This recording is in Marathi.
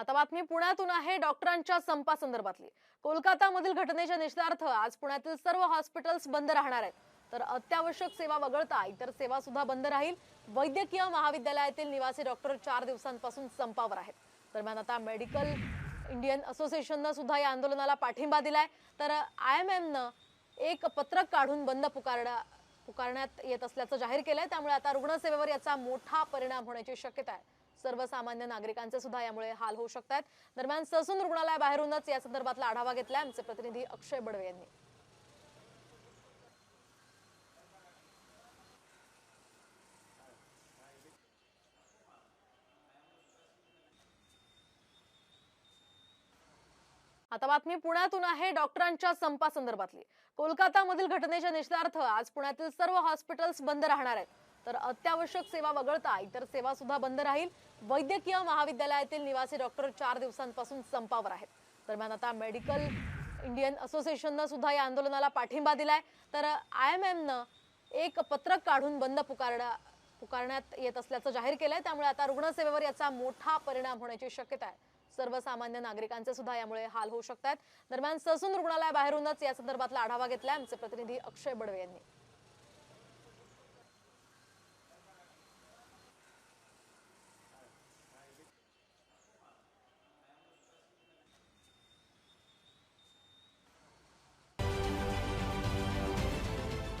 आता बातमी पुण्यातून आहे डॉक्टरांच्या संपासंदर्भातली. कोलकातामधील घटनेच्या निषेधार्थ आज पुण्यातील सर्व हॉस्पिटल्स बंद राहणार आहेत. तर अत्यावश्यक सेवा वगळता इतर सेवा सुद्धा बंद राहील. वैद्यकीय महाविद्यालयातील निवासी डॉक्टर चार दिवसांपासून संपावर आहेत. दरम्यान आता मेडिकल इंडियन असोसिएशननं सुद्धा या आंदोलनाला पाठिंबा दिलाय. तर आय एम एमनं एक पत्रक काढून बंद पुकारण्या पुकारण्यात येत असल्याचं जाहीर केलंय. त्यामुळे आता रुग्णसेवेवर याचा मोठा परिणाम होण्याची शक्यता आहे. सर्वसामान्य नागरिकांचे सुद्धा यामुळे हाल होऊ शकतात दरम्यान ससून रुग्णालयाबाहेरूनच या संदर्भातला आढावा घेतलाय आमचे प्रतिनिधी अक्षय बडवे यांनी. आता बातमी पुण्यातून आहे. डॉक्टरांच्या संपासंदर्भातली. कोलकातामधील घटनेच्या निषेधार्थ आज पुण्यातील सर्व हॉस्पिटल्स बंद राहणार आहेत. तर अत्यावश्यक सेवा वगळता इतर सेवा सुद्धा बंद राहील. वैद्यकीय महाविद्यालयातील निवासी डॉक्टर चार दिवसांपासून संपावर आहेत. दरम्यान आता मेडिकल इंडियन असोसिएशननं सुद्धा या आंदोलनाला पाठिंबा दिलाय. तर आय एम एमनं एक पत्रक काढून बंद पुकारण्या पुकारण्यात येत असल्याचं जाहीर केलंय. त्यामुळे आता रुग्णसेवेवर याचा मोठा परिणाम होण्याची शक्यता आहे. सर्वसामान्य नागरिकांचे सुद्धा यामुळे हाल होऊ शकतात दरम्यान ससून रुग्णालयाबाहेरूनच या संदर्भातला आढावा घेतलाय आमचे प्रतिनिधी अक्षय बडवे यांनी.